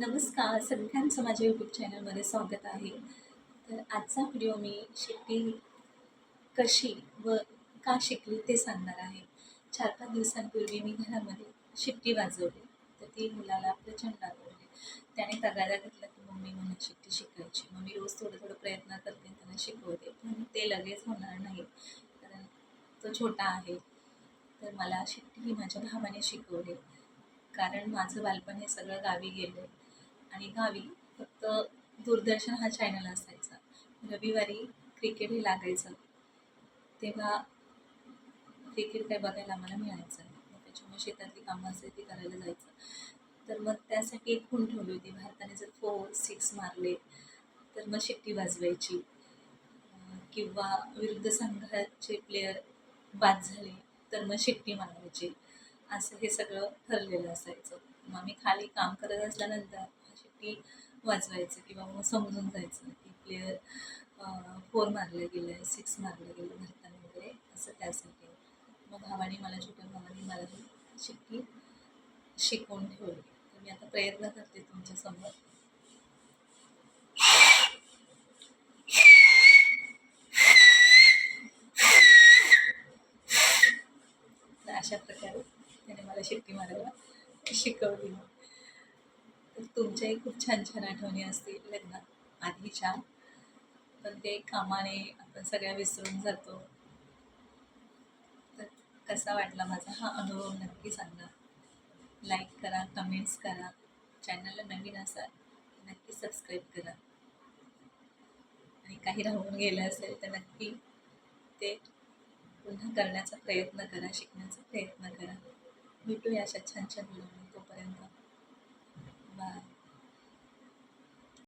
नमस्कार. सगळ्यांचं माझ्या यूट्यूब चॅनलमध्ये स्वागत आहे. तर आजचा व्हिडिओ मी शेती कशी व का शिकली ते सांगणार आहे. चार पाच दिवसांपूर्वी मी घरामध्ये शिट्टी वाजवली. तर ती मुलाला प्रचंड आवडली. त्याने तगादा घेतला की मम्मी मला शिट्टी शिकायची मग मी रोज थोडं थोडं प्रयत्न करते त्यांना शिकवते पण ते लगेच होणार नाही. कारण तो छोटा आहे. तर मला शिट्टी ही माझ्या भावाने शिकवली. कारण माझं बालपण हे सगळं गावी गेलं. आणि गावी फक्त दूरदर्शन हा चॅनल असायचा. रविवारी क्रिकेट हे लागायचं. तेव्हा क्रिकेट काय बघायला आम्हाला मिळायचं मग त्याच्यामुळे शेतातली कामं असेल ती करायला जायचं. तर मग त्यासाठी एक खूण ठेवली होती. भारताने जर फोर सिक्स मारले तर मग शिट्टी वाजवायची. किंवा विरुद्ध संघाचे प्लेयर बाद झाले तर मग शिट्टी मारायची. असं हे सगळं ठरलेलं असायचं. मग आम्ही खाली काम करत असल्यानंतर शिट्टी वाचवायचं किंवा मग समजून जायचं की प्लेयर फोर मारलं गेलं आहे सिक्स मारलं गेलं भारताने वगैरे असं त्यासाठी. मग भावाने मला छोट्या भावाने मला ही शिट्टी शिकवून ठेवली. तर मी आता प्रयत्न करते तुमच्यासमोर. तर अशा प्रकारे त्याने मला शिट्टी मारायला शिकवली. तर तुमच्याही खूप छान छान आठवणी असतील लग्नात. आधीच्या पण ते कामाने आपण सगळ्या विसरून जातो. तर कसा वाटला माझा हा अनुभव नक्की सांगा. लाईक करा कमेंट्स करा. चॅनलला नवीन असाल नक्की सबस्क्राईब करा. आणि काही राहून गेलं असेल तर नक्की ते पुन्हा करण्याचा प्रयत्न करा शिकण्याचा प्रयत्न करा. भेटूया अशा छान छान तोपर्यंत.